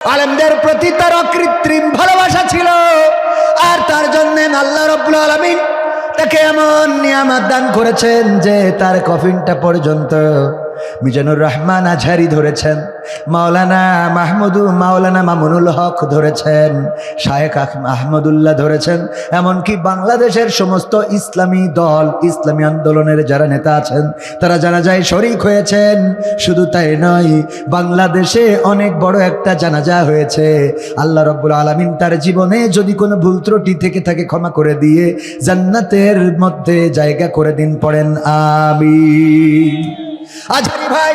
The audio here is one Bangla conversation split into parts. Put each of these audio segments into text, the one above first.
আলেমদের প্রতি তার অকৃত্রিম ভালোবাসা ছিল। আর তার জন্য আল্লাহ রব্বুল আলমিন তাকে এমন নিয়ামত দান করেছেন যে তার কফিনটা পর্যন্ত মিজানুর রহমান আঝারি ধরেছেন, মাওলানা মাহমুদু মাওলানা মামুনুল হক ধরেছেন শায়েক আহমদুল্লাহ ধরেছেন, এমনকি বাংলাদেশের সমস্ত ইসলামী দল, ইসলামী আন্দোলনের যারা নেতা আছেন, তারা জানাজায় শরিক হয়েছেন। শুধু তাই নয়, বাংলাদেশে অনেক বড় একটা জানাজা হয়েছে। আল্লাহ রব্বুল আলমিন তার জীবনে যদি কোনো ভুল ত্রুটি থেকে থাকে ক্ষমা করে দিয়ে জান্নাতের মধ্যে জায়গা করে দিন, পড়েন আমি আজহারি ভাই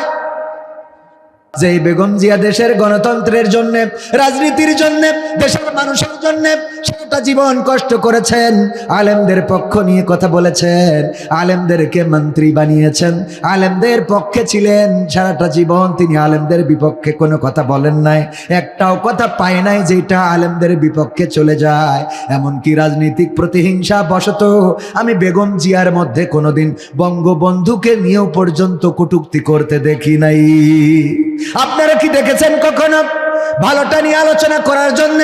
যে এই বেগম জিয়া দেশের গণতন্ত্রের জন্য, রাজনীতির জন্য, দেশের মানুষের জন্য সারাটা জীবন কষ্ট করেছেন, আলেমদের পক্ষ নিয়ে কথা বলেছেন, আলেমদেরকে মন্ত্রী বানিয়েছেন, আলেমদের পক্ষে ছিলেন, সারাটা জীবন তিনি আলেমদের বিপক্ষে কোনো কথা বলেন নাই, একটাও কথা পায় নাই যেটা আলেমদের বিপক্ষে চলে যায়, এমনকি রাজনৈতিক প্রতিহিংসা বশত আমি বেগম জিয়ার মধ্যে কোনোদিন বঙ্গবন্ধুকে নিয়েও পর্যন্ত কটুক্তি করতে দেখি নাই। আপনারা কি দেখেছেন কখনো? ভালোটা নিয়ে আলোচনা করার জন্য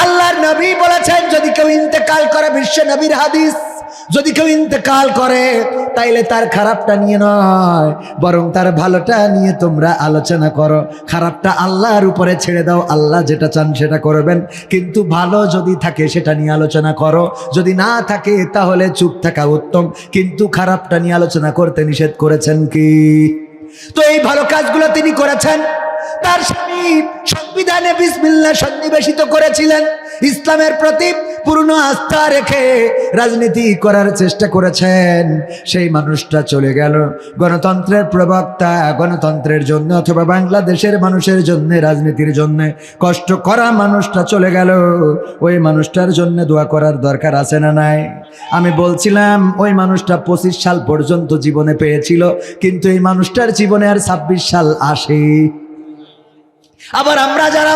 আল্লাহর নবী বলেছেন, যদি কেউ ইন্তেকাল করে বিশ্ব নবীর হাদিস, যদি কেউ ইন্তেকাল করে, তাইলে তার খারাপটা নিয়ে নয়, বরং তার ভালোটা নিয়ে তোমরা আলোচনা করো। খারাপটা আল্লাহর উপরে ছেড়ে দাও, আল্লাহ যেটা চান সেটা করবেন। কিন্তু ভালো যদি থাকে সেটা নিয়ে আলোচনা করো। যদি না থাকে, তাহলে চুপ থাকা উত্তম। কিন্তু খারাপটা নিয়ে আলোচনা করতে নিষেধ করেছেন কি? তো এই ভালো কাজগুলো তিনি করেছেন। তার স্বামী সংবিধানে বিসমিল্লা সন্নিবেশিত করেছিলেন। ইসলামের প্রতি পূর্ণ আস্থা রেখে রাজনীতি করার চেষ্টা করেছেন। সেই মানুষটা চলে গেল। গণতন্ত্রের প্রবক্তা, গণতন্ত্রের জন্য অথবা বাংলাদেশের মানুষের জন্য, রাজনীতির জন্য কষ্ট করা মানুষটা চলে গেল। ওই মানুষটার জন্য দোয়া করার দরকার আছে না নাই? আমি বলছিলাম, ওই মানুষটা পঁচিশ সাল পর্যন্ত জীবনে পেয়েছিল, কিন্তু এই মানুষটার জীবনে আর ছাব্বিশ সাল আসে আবার আমরা যারা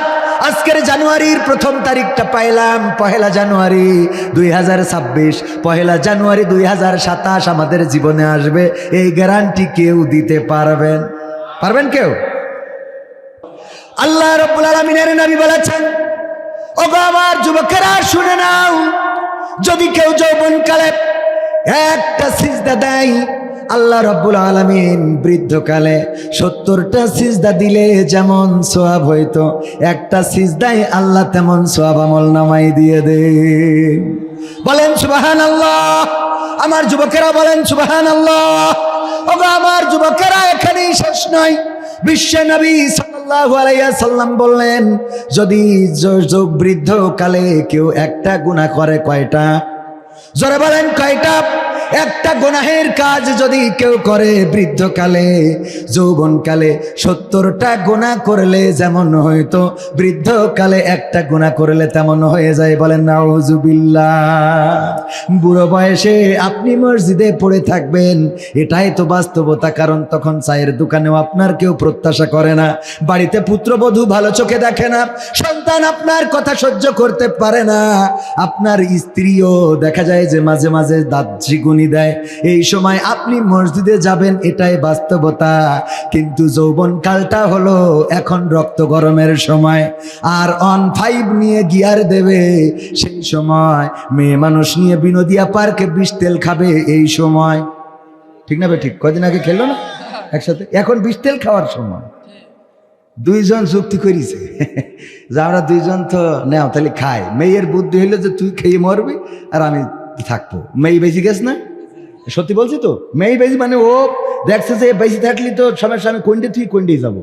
আজকের জানুয়ারির প্রথম তারিখটা পাইলাম পহেলা জানুয়ারি দুই হাজার ছাব্বিশ। পহেলা জানুয়ারি দুই হাজার সাতাশ আমাদের জীবনে আসবে। এই গ্যারান্টি কেউ দিতে পারবেন। পারবেন কেউ? আল্লাহ রব্বুল আলমিনের নবী বলেছেন, ওগো আমার যুবকেরা, শুনে নাও, যদি কেউ যৌবনকালে একটা সিজদা দেয় আল্লাহ রব্বুল আলমিন বৃদ্ধকালে সত্তরটা সিজদা দিলে যেমন সোয়াব হইতো, একটা সিজদায় আল্লাহ তেমন সোয়াব আমল নামাই দিয়ে দে বলেন সুবাহান আল্লাহ আমার যুবকেরা বলেন সুবাহান আল্লাহ আমার যুবকেরা, এখানেই শেষ নয়। বিশ্ব নবী সাল্লাম বললেন, যদি বৃদ্ধ কালে কেউ একটা গুনাহ করে কয়টা? জোরে বলেন, কয়টা? একটা গোনাহের কাজ যদি কেউ করে বৃদ্ধকালে, যৌবনকালে, সত্তরটা গোনা করলে যেমন হয়তো, বৃদ্ধকালে একটা গোনা করলে তেমন হয়ে যায় বলেন বুড়ো বয়সে আপনি মসজিদে পড়ে থাকবেন, এটাই তো বাস্তবতা, কারণ তখন চায়ের দোকানেও আপনার কেউ প্রত্যাশা করে না। বাড়িতে পুত্রবধূ ভালো চোখে দেখে না, সন্তান আপনার কথা সহ্য করতে পারে না। আপনার স্ত্রীও দেখা যায় যে মাঝে মাঝে দাঁত দেয়, এই সময় আপনি মসজিদে যাবেন, এটাই বাস্তবতা। কিন্তু যৌবন কালটা হলো এখন রক্ত গরমের সময়। আর অন ফাইভ নিয়ে গিয়ার দেবে, সেই সময় মেয়ে মানুষ নিয়ে বিনোদিয়া পার্কে বিষ তেল খাবে, এই সময়। ঠিক না ঠিক? কদিন আগে খেলো না? একসাথে? এখন বিষ তেল খাওয়ার সময়। দুইজন যুক্তি করিছে। যে আমরা দুইজন তো নেও, তাহলে খাই। মেয়ের বুদ্ধি হইল যে তুই খেয়ে মরবি, আর আমি থাকব। মেয়ে বেশি গেছ না? সত্যি বলছি তো? মেয়ে বেশি মানে ও দেখছে যে বেশি থাকলি তো সমস্যা, আমি কোনটে তুই কোনটেই যাব?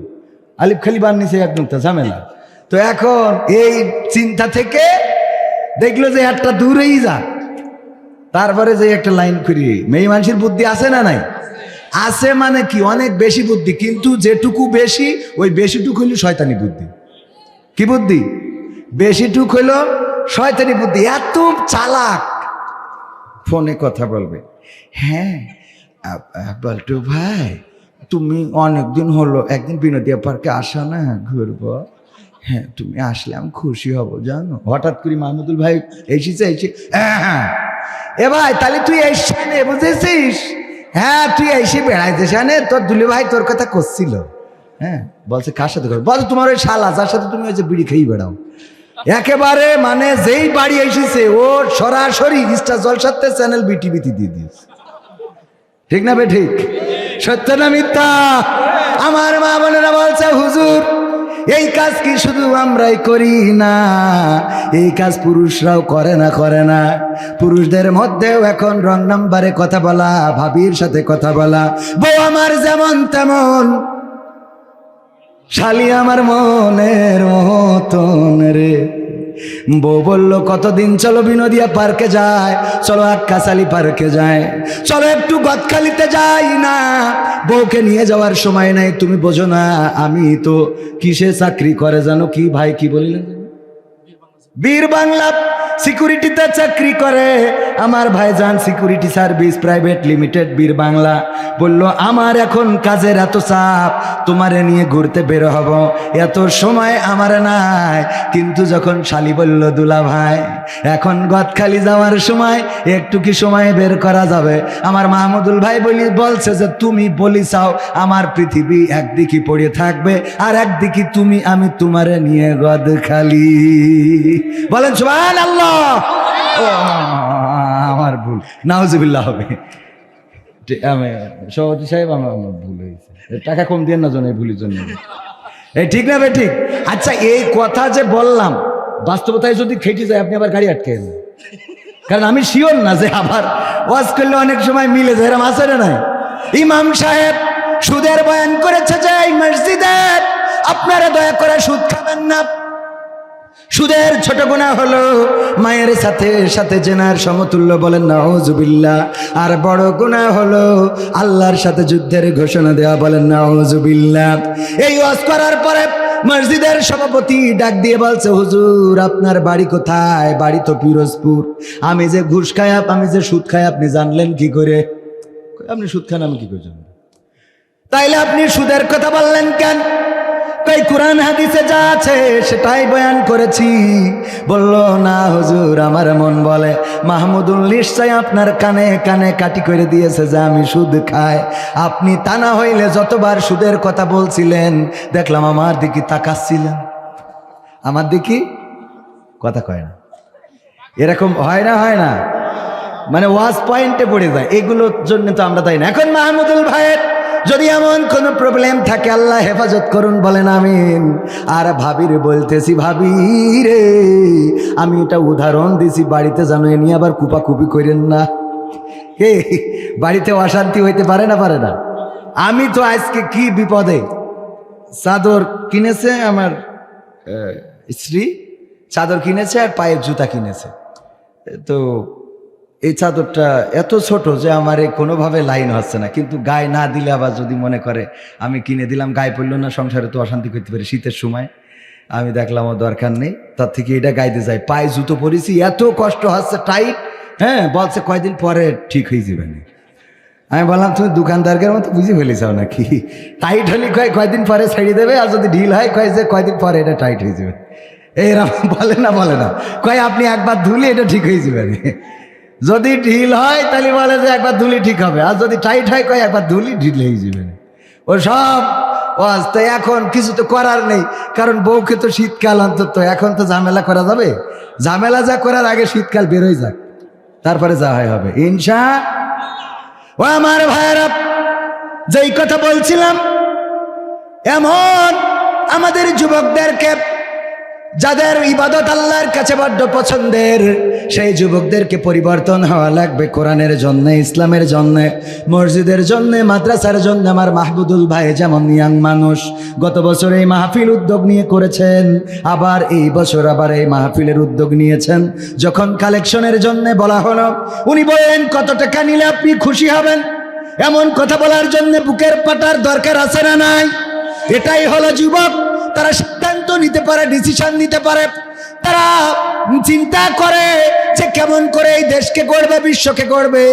আলিফ খালি বান নিছে একদম তো ঝামেলা। তো এখন এই চিন্তা থেকে দেখল যে একটা দূরেই যা। তারপরে যে একটা লাইন করি, মেয়ে মানুষের বুদ্ধি আছে না নাই? আছে মানে কি, অনেক বেশি বুদ্ধি, কিন্তু যেটুকু বেশি, ওই বেশিটুকু হইল শয়তানি বুদ্ধি। কি বুদ্ধি? বেশিটুক হইল শয়তানি বুদ্ধি। এত চালাক, ফোনে কথা বলবে। হ্যাঁ বল্টু ভাই, তুমি অনেকদিন হলো, একদিন বিনোদিয়া পার্কে আসো না, ঘুরবো। হ্যাঁ তুমি আসলে আমি খুশি হব, জানো? হঠাৎ করে মাহমুদুল ভাই এসেছে, এসে হ্যাঁ এ ভাই, তাহলে তুই এসে বুঝেছিস? হ্যাঁ তুই এসে বেড়াইতে শানে তোর দুলি ভাই তোর কথা করছিল। হ্যাঁ বলছে কার সাথে বলছে তোমার ওই শালা, যার সাথে তুমি ওই যে বিড়ি খেয়ে বেড়াও। একেবারে মানে যেই বাড়ি এসেছে, ও সরাসরি ইস্টার জলসাতে চ্যানেল বিটিভিতে দিয়ে দিয়েছে। ঠিক না বে ঠিক? সত্য না মিথ্যা? আমার মা বোনেরা বলছে, হুজুর, এই কাজ কি শুধু আমরাই করি না? এই কাজ পুরুষরাও করে না করে না। পুরুষদের মধ্যেও এখন রং নাম্বারে কথা বলা, ভাবির সাথে কথা বলা। বউ আমার যেমন তেমন, শালি আমার মনের মতন রে। বউ বলল, কতদিন চলো বিনোদিয়া পার্কে যায়? চলো আক্কাশালি পার্কে যায়। চলো একটু গদখালিতে যাই না। বউকে নিয়ে যাওয়ার সময় নাই, তুমি বোঝো না, আমি তো কিসে চাকরি করে জানো কি ভাই, কি বলিলেন? বীর বাংলা। সিকিউরিটিতে চাকরি করে। আমার ভাইজান সিকিউরিটি সার্ভিস প্রাইভেট লিমিটেড বীর বাংলা। বলল, আমার এখন কাজের এত চাপ, তোমারে নিয়ে ঘুরতে বের হব। এত সময় আমার নাই। কিন্তু যখন শালি বলল, দুলা ভাই, এখন গদখালি যাওয়ার সময়, একটু কি সময় বের করা যাবে? আমার মাহমুদুল ভাই বলি, বলছে যে তুমি বলি চাও, আমার পৃথিবী একদিকে পড়ে থাকবে, আর একদিকে তুমি, আমি তোমারে নিয়ে গদখালি। বলেন সুবহান আল্লাহ আমার ভুল। নাউজুবিল্লাহ হবে। আমি, সভাপতি সাহেব, আমার আমার ভুল হয়েছে। টাকা কম দিয়ে না জন এই ভুলের জন্য। এই ঠিক না ভাই ঠিক? আচ্ছা এই কথা যে বললাম, বাস্তবতায় যদি খেটে যায়, আপনি আবার গাড়ি আটকে যান কারণ আমি শিওর না যে আবার ওয়াজ করলে অনেক সময় মিলে যায়। এরম আছে না নাই? ইমাম সাহেব সুদের বয়ান করেছে যে, এই মসজিদের আপনারা দয়া করে সুদ খাবেন না। সুদের ছোট গুণা হলো মায়ের সাথে সাথে জেনার সমতুল্য বলেন নাউজুবিল্লা আর বড় গুণা হলো আল্লাহর সাথে যুদ্ধের ঘোষণা দেওয়া বলেন নাউজুবিল্লা এই ওয়াজ করার পরে মসজিদের সভাপতি ডাক দিয়ে বলছে, হুজুর, আপনার বাড়ি কোথায়? বাড়ি তো পিরোজপুর। আমি যে ঘুষ খাই আমি যে সুদ খাই, আপনি জানলেন কি করে? আপনি সুদ খান, আমি কি করে জানব? তাইলে আপনি সুদের কথা বললেন কেন? কই কোরআন হাদিসে যা আছে সেটাই বয়ান করেছি। বলল, না, হুজুর, আমার মন বলে। মাহমুদুল নিশ্চয় আপনার কানে কানে কাটি করে দিয়েছে যে আমি সুদ খাই। আপনি তা না হইলে যতবার সুদের কথা বলছিলেন, দেখলাম আমার দিকে তাকাচ্ছিলেন। আমার দিকে কথা কয় না। এরকম হয় না হয় না। মানে ওয়াজ পয়েন্টে পড়ে যায়। এগুলোর জন্য তো আমরা তাই না। এখন মাহমুদুল ভাইয়ের যদি এমন কোনো প্রবলেম থাকে, আল্লাহ হেফাজত করুন, বলেন আমিন। আর ভাবির বলতেছি, ভাবি রে, আমি এটা উদাহরণ দিছি, বাড়িতে জানো এ নিয়ে আবার কুপাকুপি করেন না। হে বাড়িতে অশান্তি হইতে পারে না পারে না। আমি তো আজকে কি বিপদে? চাদর কিনেছে আমার স্ত্রী, চাদর কিনেছে আর পায়ের জুতা কিনেছে। তো এই চাদরটা এত ছোট যে আমার কোনোভাবে লাইন হচ্ছে না। কিন্তু গায়ে না দিলে আবার যদি মনে করে, আমি কিনে দিলাম, গায়ে পড়ল না, সংসারে তো অশান্তি করতে পারে শীতের সময়। আমি দেখলাম ও দরকার নেই, তার থেকে এটা গাইতে যাই পায়ে জুতো পরেছি, এত কষ্ট হচ্ছে টাইট হ্যাঁ বলছে কয়দিন পরে ঠিক হয়ে যাবে না। আমি বললাম, তুমি দোকানদারকে মতো বুঝে ফেলেছাও নাকি? টাইট হলে কয়, কয়দিন পরে ছেড়ে দেবে, আর যদি ঢিল হয়, কয় যে কয়দিন পরে এটা টাইট হয়ে যাবে? এইরকম বলে না বলে না। কয়, আপনি একবার ধুলে এটা ঠিক হয়ে যাবে যদি ঢিল হয়, তাহলে বলে যে একবার ধুলি ঠিক হবে। আর যদি টাইট হয়, কয় একবার ধুলি ঢিল হয়ে যাবে। ও সব ওয়াজ। তো এখন কিছু তো করার নেই। কারণ বউকে তো শীতকাল অন্তত। এখন তো ঝামেলা করা যাবে। ঝামেলা যা করার আগে শীতকাল বেরোয় যাক। তারপরে যা হয় হবে। ইনশা ও আমার ভাইয়েরা, যেই কথা বলছিলাম, এমন আমাদের যুবকদেরকে যাদের ইবাদত আল্লাহর কাছে বড্ড পছন্দের, সেই যুবকদেরকে পরিবর্তন হওয়া লাগবে কোরআনের জন্য, ইসলামের জন্য, মসজিদের জন্য, মাদ্রাসার জন্য। আমার মাহবুদুল ভাই যেমন ইয়াং মানুষ, গত বছর এই মাহফিল উদ্যোগ নিয়ে করেছেন, আবার এই বছর আবার এই মাহফিলের উদ্যোগ নিয়েছেন। যখন কালেকশনের জন্য বলা হলো, উনি বললেন, কত টাকা নিলে আপনি খুশি হবেন? এমন কথা বলার জন্য বুকের পাটার দরকার আছে না নাই? এটাই হলো যুবক, তারা সিদ্ধান্ত নিতে পারে ডিসিশন নিতে পারে, তারা চিন্তা করে যে কেমন করে এই দেশকে গড়বে, বিশ্বকে গড়বে।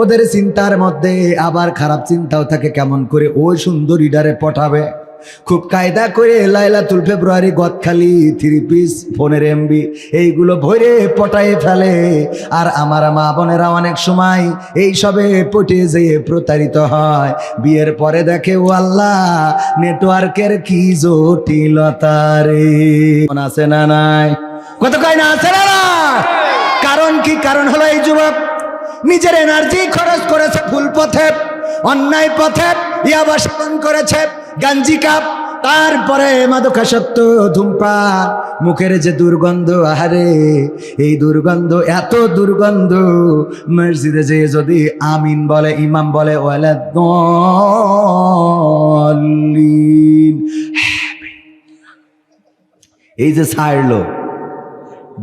ওদের চিন্তার মধ্যে আবার খারাপ চিন্তাও থাকে, কেমন করে ওই সুন্দর ইডারে পটাবে। খুব কায়দা করে লাইলাতুল ফেব্রুয়ারি গদখালি থ্রি পিস ফোনের এমবি এইগুলো ভরে পটায়ে ফেলে। আর আমার মা বোনেরা অনেক সময় এই সবে পটে যেয়ে প্রতারিত হয়। বিয়ের পরে দেখে, ও আল্লাহ নেটওয়ার্কের কি জটিলতা রে। আছে না নাই? কত কয় না আছে না? কারণ কি? কারণ হলো এই যুবক, নিজের এনার্জি খরচ করেছে ভুল পথে, অন্যায় পথে, ইয়াবা সেবন করেছে। গাঞ্জি কাপ, তারপরে মাদকাসক্ত ধূমপান মুখের যে দুর্গন্ধ, আহারে, এই দুর্গন্ধ, এত দুর্গন্ধ, মসজিদে যে যদি আমিন বলে, ইমাম বলে এই যে ছাড়লো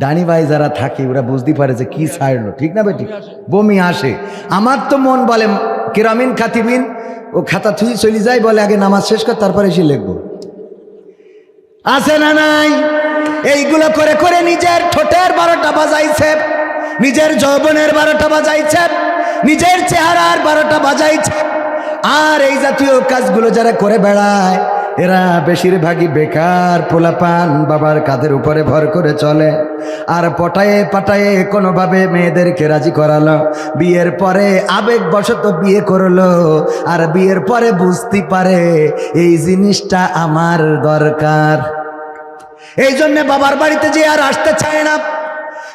ডানি ভাই যারা থাকে, ওরা বুঝতে পারে যে কি ছাড়লো, ঠিক না বেটি? বমি আসে। আমার তো মন বলে, কেরামিন, খাতিমিন ও খাতা থুই চলে যায়, বলে আগে নামাজ শেষ কর, তারপরে এসে লিখব। আছে না নাই? এইগুলো করে করে নিজের ঠোঁটের বারোটা বাজাইছে, নিজের যৌবনের বারোটা বাজাইছে, নিজের চেহারার বারোটা বাজাইছে। আর এই জাতীয় কাজগুলো যারা করে বেড়ায় এরা বেশিরভাগই বেকার, পোলাপান, বাবার কাঁধের উপরে ভর করে চলে। আর পটায়ে পাটায়ে কোনোভাবে মেয়েদেরকে রাজি করালো। বিয়ের পরে আবেগবশত বিয়ে করল। আর বিয়ের পরে বুঝতে পারে এই জিনিসটা আমার দরকার। এই জন্য বাবার বাড়িতে যে আর আসতে চায় না।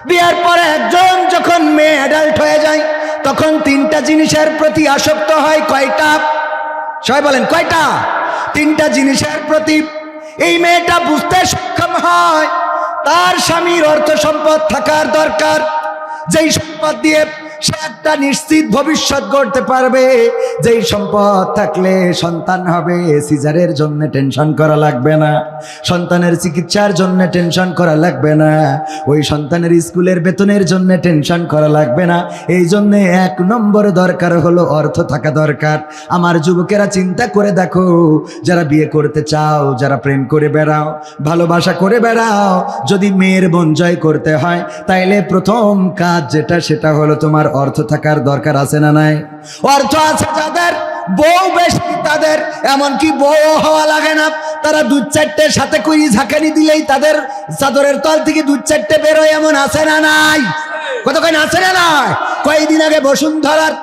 বিয়ের পরে একজন যখন মেয়ে অ্যাডাল্ট হয়ে যায়, তখন তিনটা জিনিসের প্রতি আসক্ত হয় কয়টা? সবাই বলেন, কয়টা? তিনটা জিনিসের প্রতি এই মেয়েটা বুঝতে সক্ষম হয়, তার স্বামীর অর্থ সম্পদ থাকার দরকার। যেই সম্পদ দিয়ে সে একটা নিশ্চিত ভবিষ্যৎ গড়তে পারবে। যেই সম্পদ থাকলে সন্তান হবে, সিজারের জন্য টেনশন করা লাগবে না। সন্তানের চিকিৎসার জন্য টেনশন করা লাগবে না। ওই সন্তানের স্কুলের বেতনের জন্য টেনশন করা লাগবে না। এই জন্য এক নম্বর দরকার হলো অর্থ থাকা দরকার। আমার যুবকেরা চিন্তা করে দেখো, যারা বিয়ে করতে চাও, যারা প্রেম করে বেড়াও, ভালোবাসা করে বেড়াও, যদি মেয়ের মন জয় করতে হয়, তাইলে প্রথম কাজ যেটা, সেটা হলো তোমার অর্থ থাকার দরকার আছে না নাই? অর্থ আছে যাদের বউ বেশি তাদের এমনকি বউ হওয়া লাগে না। তারা দু চারটে সাথে করি ঝাঁকানি দিলেই তাদের চাদরের তল থেকে দু চারটে বেরোয় এমন আছে না নাই? কতক্ষণ আছে না নাই? কয়েকদিন আগে বসুন্ধরার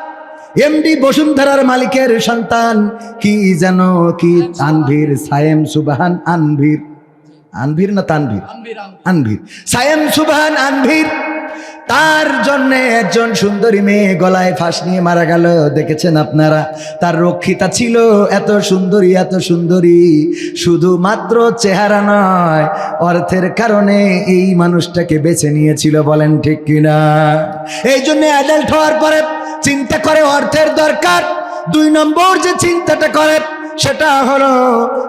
এমডি বসুন্ধরার মালিকের সন্তান কি যেন কি আনভীর সায়েম সুবাহান আনভীর। আনভীর না তানভীর? আনভীর। সায়েম সুবাহান আনভীর। তার জন্য একজন সুন্দরী মেয়ে গলায় ফাঁস নিয়ে মারা গেল, দেখেছেন আপনারা? তার রক্ষিতা ছিল এত সুন্দরী এত সুন্দরী, শুধুমাত্র চেহারা নয়, অর্থের কারণে এই মানুষটাকে বেছে নিয়েছিল, বলেন ঠিক কিনা? এই জন্য অ্যাডাল্ট হওয়ার পরে চিন্তা করে অর্থের দরকার। দুই নম্বর যে চিন্তাটা করে সেটা হলো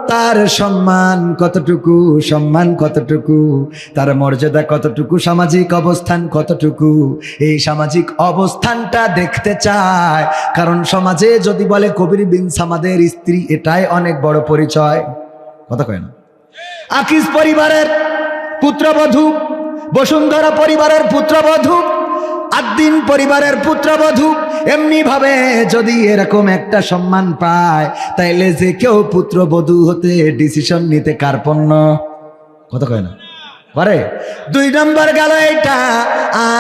তার সম্মান কতটুকু সম্মান কতটুকু, তার মর্যাদা কতটুকু, সামাজিক অবস্থান কতটুকু। এই সামাজিক অবস্থানটা দেখতে চায়, কারণ সমাজে যদি বলে কবির বিন সামাদের স্ত্রী, এটাই অনেক বড় পরিচয়। কথা কয় না? আকিস পরিবারের পুত্রবধূ, বসুন্ধরা পরিবারের পুত্রবধূ আদ্দিন পরিবারের পুত্রবধূ এমনি ভাবে যদি এরকম একটা সম্মান পায়, তাইলে যে কেউ পুত্রবধূ হতে ডিসিশন নিতে কার্পণ্য কত কয় না? পারে? দুই নম্বর গেল এটা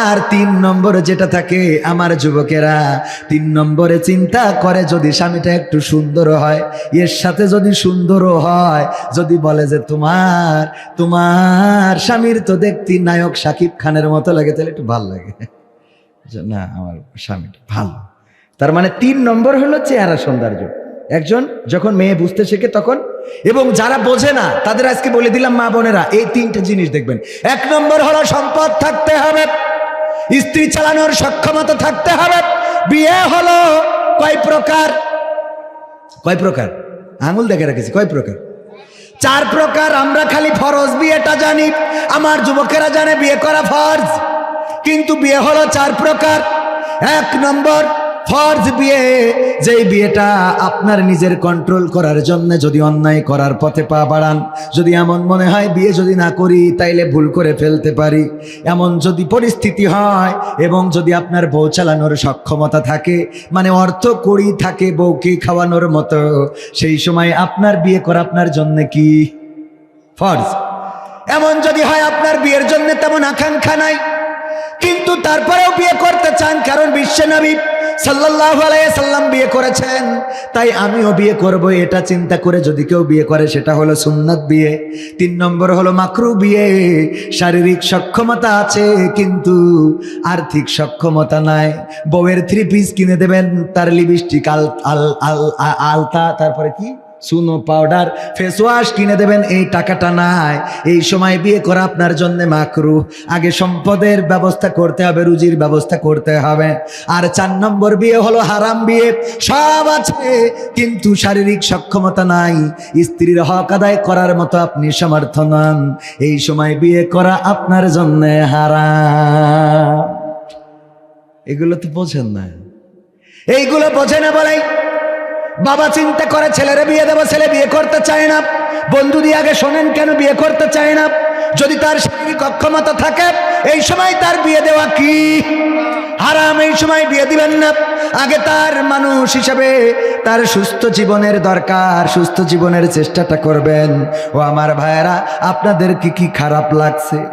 আর তিন নম্বরে যেটা থাকে আমার যুবকেরা, তিন নম্বরে চিন্তা করে যদি স্বামীটা একটু সুন্দর হয়, এর সাথে যদি সুন্দরও হয়, যদি বলে যে তোমার তোমার স্বামীর তো দেখতি নায়ক সাকিব খানের মতো লাগে, তাহলে একটু ভালো লাগে। না, আমার স্বামীটা ভালো। তার মানে তিন নম্বর হলো চেহারা সৌন্দর্য। একজন যখন মেয়ে বুঝতে শেখে তখন, এবং যারা বোঝে না, তাদের আজকে বলে দিলাম মা বোনেরা, এই তিনটে জিনিস দেখবেন। এক নম্বর হলো সম্পদ থাকতে হবে, স্ত্রী চালানোর সক্ষমতা থাকতে হবে। বিয়ে হলো কয় প্রকার? কয় প্রকার? আঙুল দেখে রেখেছি, কয় প্রকার? চার প্রকার, আমরা খালি ফরজ বিয়েটা জানি, আমার যুবকেরা জানে বিয়ে করা ফরজ। কিন্তু বিয়ে হলো চার প্রকার। এক নম্বর, ফরজ বিয়ে, যেই বিয়েটা আপনার নিজের কন্ট্রোল করার জন্য যদি অন্যায় করার পথে পা বাড়ান। যদি এমন মনে হয় বিয়ে যদি না করি, তাইলে ভুল করে ফেলতে পারি। এমন যদি পরিস্থিতি হয় এবং যদি আপনার বউ চালানোর সক্ষমতা থাকে মানে অর্থ করি থাকে বউকে খাওয়ানোর মতো, সেই সময় আপনার বিয়ে করা আপনার জন্য কি? ফরজ। এমন যদি হয় আপনার বিয়ের জন্য তেমন আকাঙ্ক্ষা নাই। কিন্তু তারপরেও বিয়ে করতে চান কারণ বিশ্বনবী আলাইহি সাল্লাম বিয়ে করেছেন। তাই আমিও বিয়ে করব, এটা চিন্তা করে যদি কেউ বিয়ে করে, সেটা হলো সুন্নাত বিয়ে। তিন নম্বর হলো মাকরু বিয়ে। শারীরিক সক্ষমতা আছে, কিন্তু আর্থিক সক্ষমতা নাই। বউয়ের থ্রি পিস কিনে দেবেন, তার লিপস্টিক আল আল আল আলতা, তারপরে কি? সুনো পাউডার ফেস ওয়াশ কিনে দেবেন, এই টাকাটা নাই। এই সময় বিয়ে করা আপনার জন্য মাকরু। আগে সম্পদের ব্যবস্থা করতে হবে, রুজির ব্যবস্থা করতে হবে। আর চার নম্বর বিয়ে হলো হারাম বিয়ে, সব আছে, কিন্তু শারীরিক সক্ষমতা নাই। স্ত্রীর হক আদায় করার মতো আপনি সমর্থ নন। এই সময় বিয়ে করা আপনার জন্য হারাম। এগুলো তো বোঝেন না। এইগুলো বোঝে না বলাই বাবা চিন্তা করে, ছেলেরে বিয়ে দেবো, ছেলে বিয়ে করতে চায় না। বন্ধু দিয়ে আগে শোনেন কেন বিয়ে করতে চায় না? যদি তার শারীরিক অক্ষমতা থাকে, এই সময় তার বিয়ে দেওয়া কি? হারাম, এই সময় বিয়ে দিবেন না। আগে তার মানুষ হিসাবে তার সুস্থ জীবনের দরকার, সুস্থ জীবনের চেষ্টাটা করবেন। ও আমার ভাইয়েরা আপনাদের কি কি খারাপ লাগছে?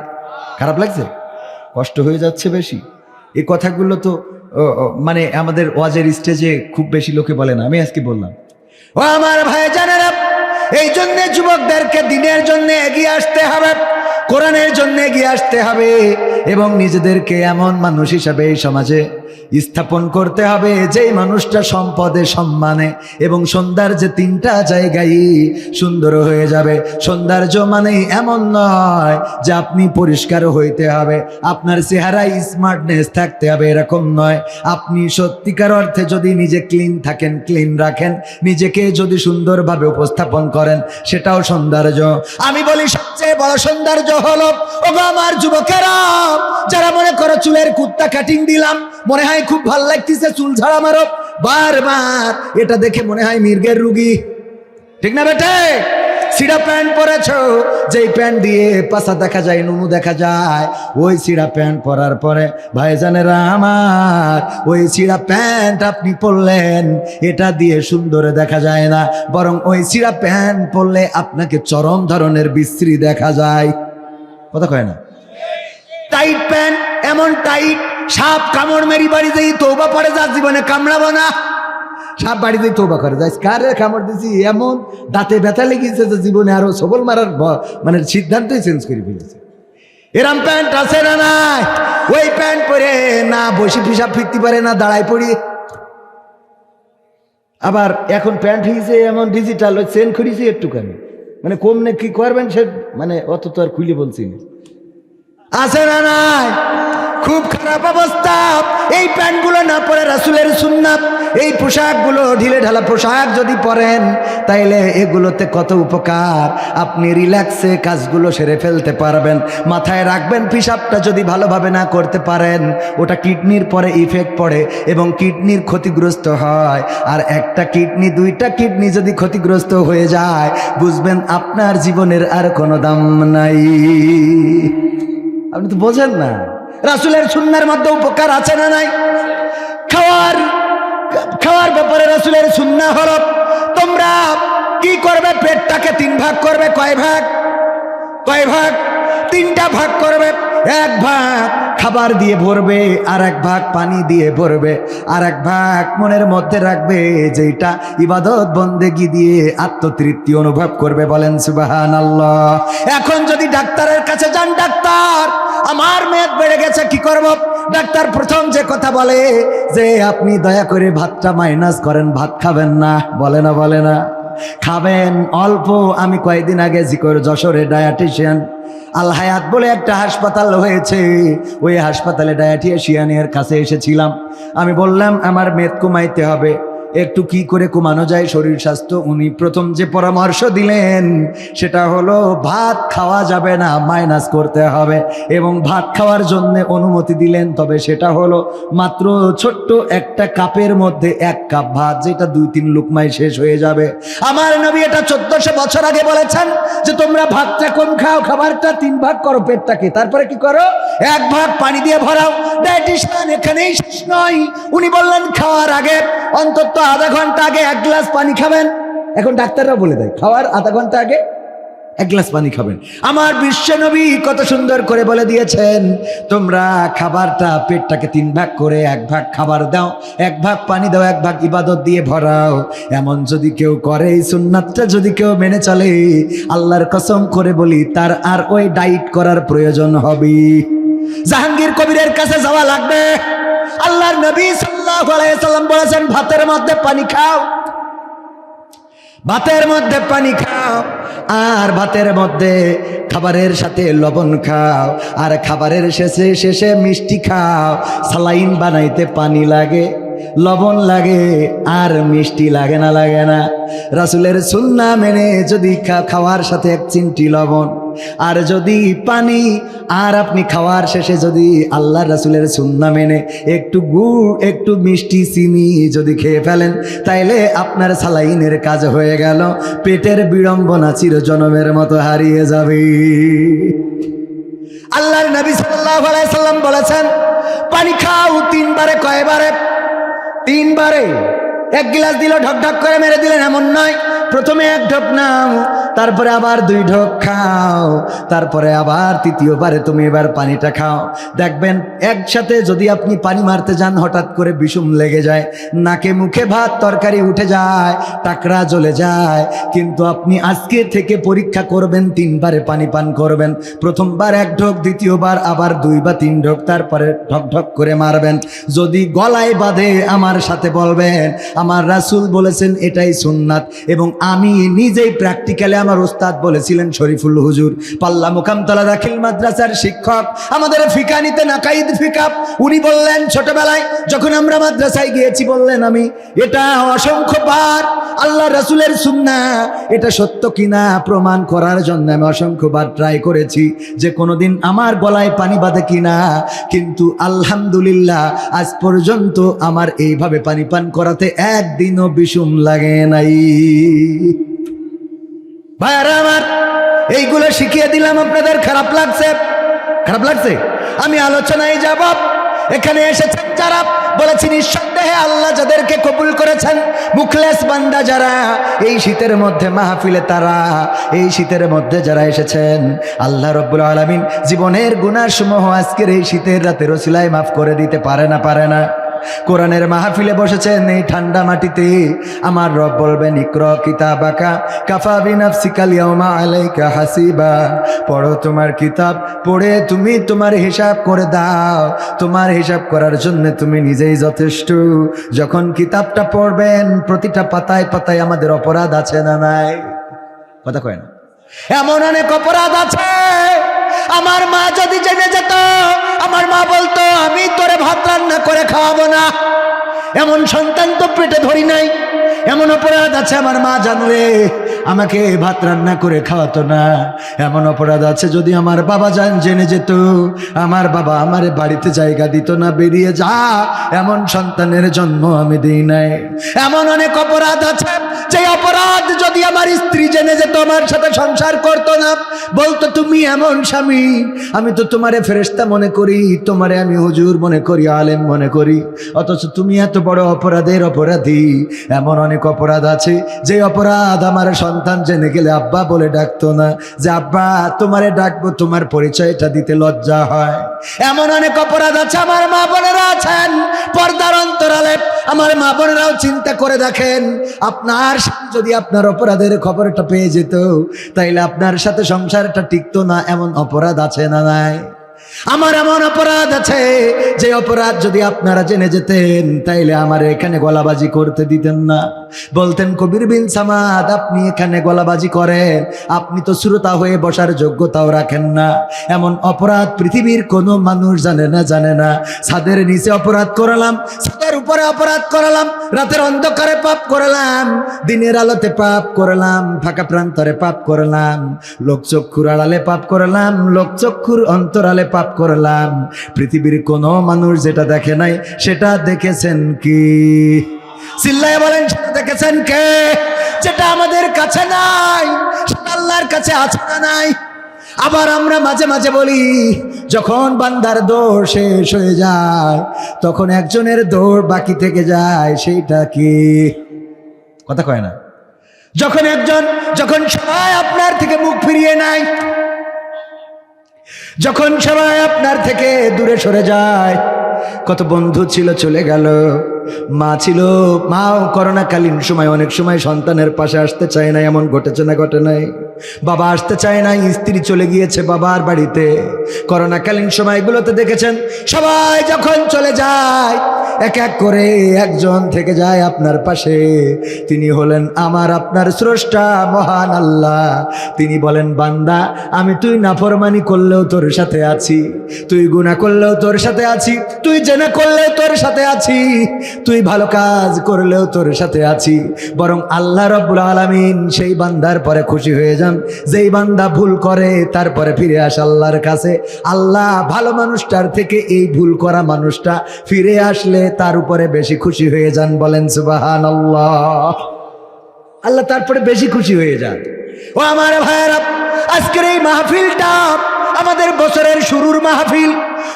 খারাপ লাগছে? কষ্ট হয়ে যাচ্ছে বেশি। এই কথাগুলো তো মানে আমাদের ওয়াজের স্টেজে খুব বেশি লোকে বলে না। আমি আজকে বললাম, ও আমার ভাই জানেরা এই জন্য যুবকদেরকে দিনের জন্য এগিয়ে আসতে হবে, কোরআনের জন্য এগিয়ে আসতে হবে এবং নিজেদেরকে এমন মানুষ হিসাবে এই সমাজে স্থাপন করতে হবে। যেই মানুষটা সম্পদে সম্মানে এবং সৌন্দর্যে তিনটা জায়গায় সুন্দর হয়ে যাবে সৌন্দর্য মানে এমন নয় যে আপনি পরিষ্কার হইতে হবে। আপনার চেহারায় স্মার্টনেস থাকতে হবে, এরকম নয়। আপনি সত্যিকার অর্থে যদি নিজে ক্লিন থাকেন ক্লিন রাখেন, নিজেকে যদি সুন্দরভাবে উপস্থাপন করেন, সেটাও সৌন্দর্য আমি বলি সবচেয়ে বড় সৌন্দর্য হলো ও আমার যুবকেরা, যারা মনে করো চুলের কুত্তা কাটিং দিলাম, মনে হয় খুব ভালো লাগতেছে চুল ঝাড়া মারো। বারবার। এটা দেখে মনে হয় মির্গের রুগী। ঠিক না বেটে? সিরা প্যান্ট পরেছো? যেই প্যান্ট দিয়ে পাশা দেখা যায় নুনু দেখা যায় ওই সিরা প্যান্ট পরার পরে ভাই ভাইজানেরা আমার ওই সিরা প্যান্ট আপনি পরলেন এটা দিয়ে সুন্দরে দেখা যায় না বরং ওই সিরা প্যান্ট পরলে আপনাকে চরম ধরনের বিশ্রী দেখা যায়। কথা কয় না? টাইট প্যান্ট এমন টাইট সাপ কামড় মেরি বাড়িতেই তৌবা পড়ে যার জীবনে কামড়াবো না। সাপ বাড়িতেই তৌবা করে যাই কারে কামড় দিছি, এমন দাঁতে ব্যথা লেগেছে যে জীবনে আরও সবল মারার মানে সিদ্ধান্তই চেঞ্জ করে ফেলেছে। এরম প্যান্ট আছে না নাই? ওই প্যান্ট পরে না বসে পিসাব ফিরতে পারে না, দাঁড়ায় পড়ি। আবার এখন প্যান্ট হয়েছে এমন ডিজিটাল ওই চেন করেছি একটুখানি। মানে কমনে কি করবেন সে মানে অত তো আর খুলে বলছি না। আছে না নাই? খুব খারাপ অবস্থা। এই প্যান্টগুলো না পরে রাসুলের সুন্নাত, এই পোশাকগুলো ঢিলে ঢালা পোশাক যদি পরেন, তাইলে এগুলোতে কত উপকার। আপনি রিল্যাক্সে কাজগুলো সেরে ফেলতে পারবেন। মাথায় রাখবেন পিসাবটা যদি ভালোভাবে না করতে পারেন, ওটা কিডনির পরে ইফেক্ট পড়ে এবং কিডনির ক্ষতিগ্রস্ত হয়। আর একটা কিডনি, দুইটা কিডনি যদি ক্ষতিগ্রস্ত হয়ে যায়, বুঝবেন আপনার জীবনের আর কোনো দাম নাই। আপনি তো বোঝেন না। রাসুলের সুন্নার মধ্যে উপকার আছে না নাই? খাওয়ার খাওয়ার ব্যাপারে রাসুলের সুন্না হল তোমরা কি করবে? পেটটাকে তিন ভাগ করবে, কয় ভাগ? কয় ভাগ? তিনটা ভাগ করবে, এক ভাগ খাবার দিয়ে ভরবে, আর এক ভাগ পানি দিয়ে ভরবে, আর এক ভাগ মনের মধ্যে রাখবে যেটা ইবাদত, বন্দেগি দিয়ে আত্মতৃপ্তি অনুভব করবে। বলেন সুবাহান আল্লাহ এখন যদি ডাক্তারের কাছে যান, ডাক্তার আমার মেদ বেড়ে গেছে, কি করব? ডাক্তার প্রথম যে কথা বলে যে, আপনি দয়া করে ভাতটা মাইনাস করেন, ভাত খাবেন না। বলে না বলে না। খাবেন, অল্প, আমি কয়েকদিন আগে জিকর, যশোরে ডায়াটিশিয়ান। আলহায়াত বলে একটা হাসপাতাল হয়েছে, ওই হাসপাতালে ডায়াটিশিয়ানের কাছে এসেছিলাম। আমি বললাম, আমার মেদ কমাইতে হবে। একটু কি করে কমানো যায় শরীর স্বাস্থ্য? উনি প্রথম যে পরামর্শ দিলেন, সেটা হলো ভাত খাওয়া যাবে না, মাইনাস করতে হবে। এবং ভাত খাওয়ার জন্য অনুমতি দিলেন, তবে সেটা হলো মাত্র ছোট্ট একটা কাপের মধ্যে এক কাপ ভাত, যেটা দুই তিন লুকমায় শেষ হয়ে যাবে। আমার নবী এটা চোদ্দশো বছর আগে বলেছেন যে, তোমরা ভাতটা কম খাও, খাবারটা তিন ভাগ করো পেটটাকে। তারপরে কি করো? এক ভাগ পানি দিয়ে ভরাও। ডায়েটিশিয়ান এখানেই শেষ নয়। উনি বললেন, খাওয়ার আগে অন্তত আধা ঘণ্টা আগে এক গ্লাস পানি খাবেন? এখন ডাক্তাররা বলে দেয়, খাওয়ার আধা ঘণ্টা আগে এক গ্লাস পানি খাবেন। আমার বিশ্ব নবী কত সুন্দর করে বলে দিয়েছেন, তোমরা খাবারটা, পেটটাকে তিন ভাগ করে এক ভাগ খাবার দাও, এক ভাগ পানি দাও, এক ভাগ ইবাদত দিয়ে ভরাও। এমন যদি কেউ করে সুন্নাতটা যদি কেউ মেনে চলে, আল্লাহর কসম করে বলি, তার আর ওই ডাইট করার প্রয়োজন হবে জাহাঙ্গীর কবিরের কাছে যাওয়া লাগবে। আল্লাহর নবী সাল্লাল্লাহু আলাইহি সাল্লাম বলেছেন, ভাতের মধ্যে পানি খাও। ভাতের মধ্যে পানি খাও আর ভাতের মধ্যে খাবারের সাথে লবণ খাও আর খাবারের শেষে শেষে মিষ্টি খাও। সালাইন বানাইতে পানি লাগে। লবণ লাগে আর মিষ্টি লাগে না লাগে না। রাসুলের সুন্না মেনে যদি খাওয়ার সাথে এক চিমটি লবণ, আর যদি পানি, আর আপনি খাওয়ার শেষে যদি আল্লাহ রাসুলের সুন্না মেনে একটু গুড়, একটু মিষ্টি চিনি যদি খেয়ে ফেলেন, তাইলে আপনার সালাইনের কাজ হয়ে গেল। পেটের বিড়ম্বনা চিরজনমের মতো হারিয়ে যাবে। আল্লাহর নবী আলাইহি সাল্লাম বলেছেন, পানি খাও তিনবারে, কয়বারে? তিনবারে। এক গিলাস দিল ঢক ঢক করে মেরে দিলেন, এমন নয়। প্রথমে এক ঢোক নাও তারপরে আবার দুই ঢোক খাও। তারপরে আবার তৃতীয়বারে তুমি এবার পানিটা খাও। দেখবেন, একসাথে যদি আপনি পানি মারতে যান, হঠাৎ করে বিষুম লেগে যায়, নাকে মুখে ভাত তরকারি উঠে যায় টাকরা জ্বলে যায়। কিন্তু আপনি আজকে থেকে পরীক্ষা করবেন, তিনবারে পানি পান করবেন। প্রথমবার এক ঢোক, দ্বিতীয়বার আবার দুই বা তিন ঢোক, তারপরে ঢক ঢক করে মারবেন। যদি গলায় বাঁধে, আমার সাথে বলবেন, আমার রাসূল বলেছেন, এটাই সুন্নাত এবং আমি নিজেই প্র্যাকটিক্যালে আমার ওস্তাদ বলেছিলেন, শরীফুল হুজুর, পাল্লা মুকামতলা দাখিল মাদ্রাসার শিক্ষক, আমাদের ফিকানিতে নাকাইদ ফিকাপ, উনি বললেন, ছোটবেলায় যখন আমরা মাদ্রাসায় গিয়েছি, বললেন আমি, এটা অসংখ্যবার আল্লাহ রাসূলের সুন্না এটা সত্য কিনা প্রমাণ করার জন্য আমি অসংখ্যবার ট্রাই করেছি, যে কোনোদিন আমার গলায় পানি বাঁধে কিনা, কিন্তু আলহামদুলিল্লাহ আজ পর্যন্ত আমার এইভাবে পানি পান করাতে একদিনও বিষুম লাগে নাই। ভাইয়ারা আমার, এইগুলো শিখিয়ে দিলাম আপনাদের, খারাপ লাগছে? খারাপ লাগছে? আমি আলোচনায় যাব। এখানে এসেছেন যারা, বলেছি নিঃসন্দেহে আল্লাহ যাদেরকে কবুল করেছেন, মুখলেস বান্দা যারা, এই শীতের মধ্যে মাহফিলে তারা, এই শীতের মধ্যে যারা এসেছেন, আল্লাহ রব্বুল আলমিন জীবনের গুণাসমূহ আজকের এই শীতের রাতে রসিলায় মাফ করে দিতে পারে না পারে না। কোরআনের মাহফিলে বসেছেন এই ঠান্ডা মাটিতে। আমার রব বলবেন, ইকর কিতাবাকা কাফা বিনাফসিকাল ইয়াউমা আলাইকা হাসিবা। পড়ো তোমার কিতাব, পড়ে তুমি তোমার হিসাব করে দাও। তোমার হিসাব করার জন্য তুমি নিজেই যথেষ্ট। যখন কিতাবটা পড়বেন, প্রতিটা পাতায় পাতায় আমাদের অপরাধ আছে না নাই? কথা কয় না। এমন অনেক অপরাধ আছে। আমার মা যদি জেনে যেত, আমার মা বলতো, আমি তোরে ভাত রান্না করে খাওয়াবো না। এমন সন্তান তো পেটে ধরি নাই। এমন অপরাধ আছে আমার মা জানলে, আমাকে ভাত রান্না করে খাওয়াতো না। এমন অপরাধ আছে যদি আমার বাবা জান জেনে যেত, আমার বাবা আমার বাড়িতে জায়গা দিত না, বেরিয়ে যা। এমন সন্তানের জন্ম আমি দিই নাই। এমন অনেক অপরাধ আছে যে অপরাধ যদি আমার স্ত্রী জেনে যেত আমার সাথে সংসার করতো না, বলতো, তুমি এমন স্বামী, আমি তো তোমারে ফেরেস্তা মনে করি, তোমারে আমি হুজুর মনে করি, আলেম মনে করি। অথচ তুমি এত বড় অপরাধের অপরাধী, এমন অনেক অপরাধ আছে, যে অপরাধ আমার সন্তান জেনে গেলে আব্বা বলে ডাকতো না, যে আব্বা, তোমারে ডাকবো, তোমার পরিচয়টা দিতে লজ্জা হয়। এমন অনেক অপরাধ আছে, আমার মা বোনেরা আছেন, পর্দার অন্তরালে। আমার মা বোনেরাও চিন্তা করে দেখেন, আপনার সাথে যদি আপনার অপরাধের খবরটা পেয়ে যেত, তাইলে আপনার সাথে সংসারটা টিকতো না, এমন অপরাধ আছে না নাই? আমার এমন অপরাধ আছে, যে অপরাধ যদি আপনারা জেনে যেতেন, তাইলে আমার এখানে গলাবাজি করতে দিতেন না। বলতেন, কবির বিন সামাদ, আপনি এখানে গলাবাজি করেন। আপনি তো শ্রোতা হয়ে বসার যোগ্যতাও রাখেন না। এমন অপরাধ পৃথিবীর কোনো মানুষ জানে না জানে না। ছাদের নিচে অপরাধ করালাম, ছাদের উপরে অপরাধ করালাম, রাতের অন্ধকারে পাপ করালাম, দিনের আলোতে পাপ করলাম, ফাঁকা প্রান্তরে পাপ করলাম, লোকচক্ষুর আড়ালে পাপ করালাম, লোকচক্ষুর অন্তরালে পাপ করলাম। পৃথিবীর কোনো মানুষ যেটা দেখে নাই, সেটা দেখেছেন কি? চিল্লায় বলেন, সেটা দেখেছেন কে? যেটা আমাদের কাছে নাই, সেটা আল্লাহর কাছে আছে না নাই। আবার আমরা মাঝে মাঝে বলি, যখন বান্দার দৌড় শেষ হয়ে যায়, তখন একজনের দৌড় বাকি থেকে যায়, সেইটা কি? কথা কয় না। যখন একজন, যখন সবাই আপনার থেকে মুখ ফিরিয়ে নেয় যখন সবাই আপনার থেকে দূরে সরে যায়, কত বন্ধু ছিল, চলে গেল। মা ছিল, মাও করোনাকালীন সময়, অনেক সময় সন্তানের পাশে আসতে চায় না এমন ঘটেছে না, ঘটে নাই। বাবা আসতে চায় না স্ত্রী চলে গিয়েছে বাবার বাড়িতে। করোনাকালীন সময়গুলোতে দেখেছেন, সবাই যখন চলে যায় এক এক করে একজন থেকে যায় আপনার পাশে। তিনি হলেন আমার আপনার স্রষ্টা, মহান আল্লাহ। তিনি বলেন, বান্দা, আমি তুই নাফরমানি করলেও তোর সাথে আছি, তুই গুনাহ করলেও তোর সাথে আছি, তুই জেনে করলেও তোর সাথে আছি, তুই ভালো কাজ করলেও তোর সাথে আছি। বরং আল্লাহ রব্বুল আলামিন সেই বান্দার পরে খুশি হয়ে যান। যেই বান্দা ভুল করে তারপরে ফিরে আসে আল্লাহর কাছে। আল্লাহ ভালো মানুষটার থেকে এই ভুল করা মানুষটা ফিরে আসলে তার উপরে বেশি খুশি হয়ে যান বলেন সুবাহান আল্লাহ আল্লাহ তারপরে বেশি খুশি হয়ে যান। ও আমার ভাইয়েরা, আজকের এই মাহফিলটা আমাদের বছরের শুরুর মাহফিল।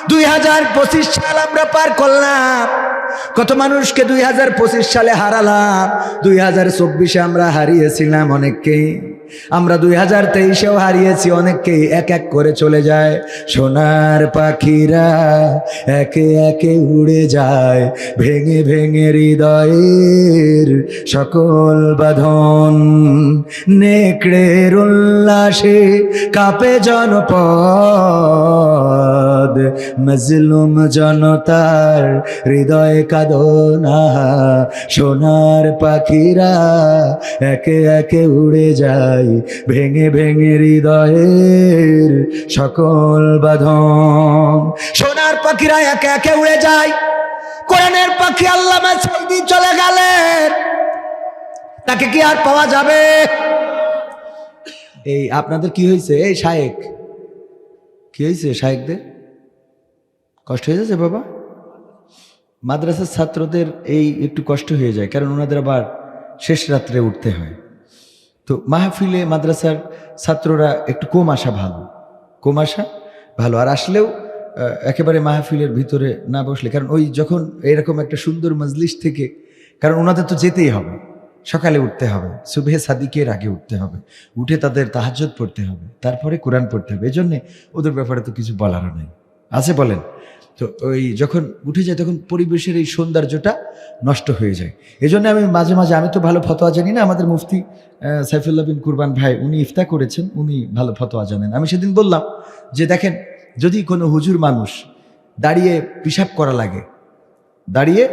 দুই হাজার পঁচিশ সাল আমরা পার করলাম। কত মানুষকে দুই হাজার পঁচিশ সালে হারালাম। দুই হাজার চব্বিশে আমরা হারিয়েছিলাম অনেককেই। আমরা দুই হাজার তেইশেও হারিয়েছি অনেককেই। এক এক করে চলে যায় সোনার পাখিরা। একে একে উড়ে যায় ভেঙে ভেঙে হৃদয়ের সকল বাঁধন। নেকড়ের উল্লাসে কাপে জনপদ। মজলুম জনতার হৃদয় কাদনা। সোনার পাখিরা একে একে উড়ে যায়, ভেঙে ভেঙে হৃদয়ের সকল বাঁধন। সোনার পাখিরা একে একে উড়ে যায়, কোরআনের পাখি আল্লাহ সাইদি চলে গেলেন। তাকে কি আর পাওয়া যাবে? এই আপনাদের কি হয়েছে? এই শায়েক, কি হয়েছে শায়েকদের? কষ্ট হয়ে যাচ্ছে বাবা? মাদ্রাসার ছাত্রদের এই একটু কষ্ট হয়ে যায়, কারণ ওনাদের আবার শেষ রাত্রে উঠতে হয়। তো মাহফিলে মাদ্রাসার ছাত্ররা একটু কম আসা ভালো। কম আসা ভালো, আর আসলেও একেবারে মাহফিলের ভিতরে না বসলে, কারণ ওই যখন এরকম একটা সুন্দর মজলিস থেকে, কারণ ওনাদের তো যেতেই হবে, সকালে উঠতে হবে, সুবেহ সাদিকের আগে উঠতে হবে, উঠে তাদের তাহাজ্জত পড়তে হবে, তারপরে কোরআন পড়তে হবে, এজন্যে ওদের ব্যাপারে তো কিছু বলারও নেই। আছে বলেন তো ওই যখন উঠে যায় তখন পরিবেশের এই সৌন্দর্যটা নষ্ট হয়ে যায়। এই জন্য আমি মাঝে মাঝে আমি তো ভালো ফতোয়া জানি না আমাদের মুফতি আহ, সাইফুল্লাহ বিন কুরবান ভাই উনি ইফতা করেছেন উনি ভালো ফতোয়া জানেন। আমি সেদিন বললাম যে দেখেন যদি কোনো হুজুর মানুষ দাঁড়িয়ে পিসাব করা লাগে দাঁড়িয়ে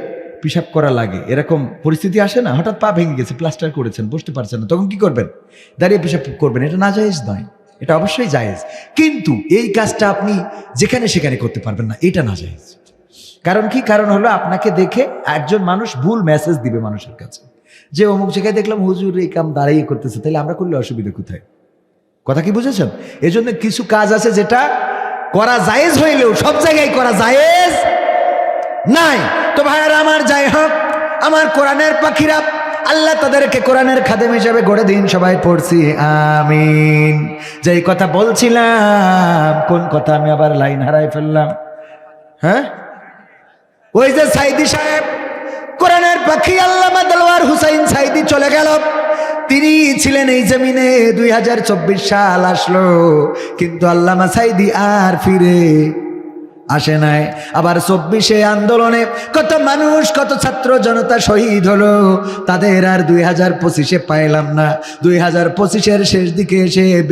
পিসাব করা লাগে এরকম পরিস্থিতি আসে না হঠাৎ পা ভেঙে গেছে প্লাস্টার করেছেন বসতে পারছেন না তখন কি করবেন? দাঁড়িয়ে পিসাব করবেন এটা না জায়েজ নয়। এটা অবশ্যই জায়েজ। কিন্তু এই কাজটা আপনি যেখানে সেখানে করতে পারবেন না, এটা না জায়েজ। কারণ কি? কারণ হলো আপনাকে দেখে একজন মানুষ ভুল মেসেজ দিবে মানুষের কাছে। যে অমুক জায়গায় দেখলাম, হুজুর, এই কাম দাঁড়িয়ে করতেছে, তাহলে আমরা করলে অসুবিধা কোথায়? কথা কি বুঝেছেন? এজন্য কিছু কাজ আছে যেটা করা জায়েজ হইলেও, সব জায়গায় করা জায়েজ নাই। তো ভাইয়ারা, আমার যাই হোক, আমার কোরআনের পাখিরা আল্লাহ তাদেরকে কোরআনের খাদেম হিসাবে গড়ে দিন, সবাই পড়ছি, আমিন। যেই কথা বলছিলাম, কোন কথা আমি আবার লাইন হারাই ফেললাম? হ্যাঁ? ওই যে সাইদি সাহেব, কোরআনের পাখি আল্লামা দেলোয়ার হুসাইন সাইদি চলে গেল। তিনি ছিলেন এই জমিনে দুই হাজার চব্বিশ সাল আসলো, কিন্তু আল্লামা সাইদি আর ফিরে আসে নাই। আবার চব্বিশে আন্দোলনে কত মানুষ, কত ছাত্র জনতা শহীদ হলো, তাদের আর দুই হাজার পঁচিশে পাইলাম না। দুই হাজার পঁচিশের শেষ দিকে এসে